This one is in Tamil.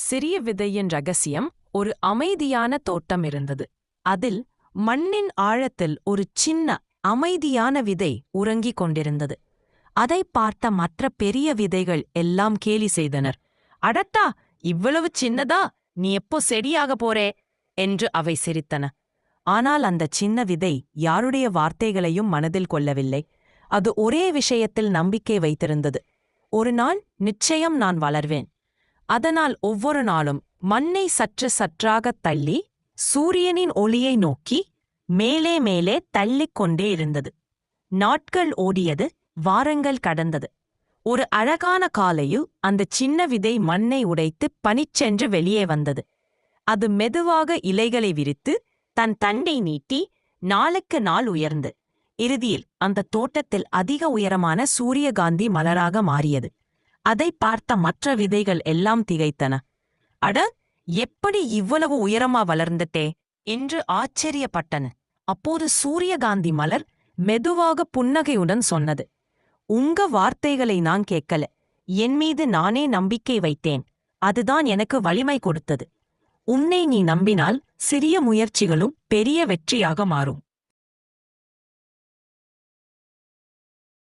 சிறிய விதையின் ரகசியம் ஒரு அமைதியான தோட்டம் இருந்தது. அதில் மண்ணின் ஆழத்தில் ஒரு சின்ன அமைதியான விதை உறங்கிக் கொண்டிருந்தது. அதைப் பார்த்த மற்ற பெரிய விதைகள் எல்லாம் கேலி செய்தனர். அடட்டா இவ்வளவு சின்னதா? நீ எப்போ செடியாக போறே? என்று அவை சிரித்தன. ஆனால் அந்த சின்ன விதை யாருடைய வார்த்தைகளையும் மனதில் கொள்ளவில்லை. அது ஒரே விஷயத்தில் நம்பிக்கை வைத்திருந்தது. ஒரு நாள் நிச்சயம் நான் வளர்வேன். அதனால் ஒவ்வொரு நாளும் மண்ணை சற்று சற்றாகத் தள்ளி சூரியனின் ஒளியை நோக்கி மேலே மேலே தள்ளிக் கொண்டே இருந்தது. நாட்கள் ஓடியது வாரங்கள் கடந்தது. ஒரு அழகான காலையில் அந்த சின்ன விதை மண்ணை உடைத்து பனிச்சென்று வெளியே வந்தது. அது மெதுவாக இலைகளை விரித்து தன் தண்டை நீட்டி நாளுக்கு நாள் உயர்ந்து. இறுதியில் அந்த தோட்டத்தில் அதிக உயரமான சூரியகாந்தி மலராக மாறியது. அதைப் பார்த்த மற்ற விதைகள் எல்லாம் திகைத்தன. அட எப்படி இவ்வளவு உயரமா வளர்ந்துட்டே? என்று ஆச்சரியப்பட்டன. அப்போது சூரியகாந்தி மலர் மெதுவாக புன்னகையுடன் சொன்னது. உங்க வார்த்தைகளை நான் கேட்கல. என் மீது நானே நம்பிக்கை வைத்தேன். அதுதான் எனக்கு வலிமை கொடுத்தது. உன்னை நீ நம்பினால் சிறிய முயற்சிகளும் பெரிய வெற்றியாக மாறும்.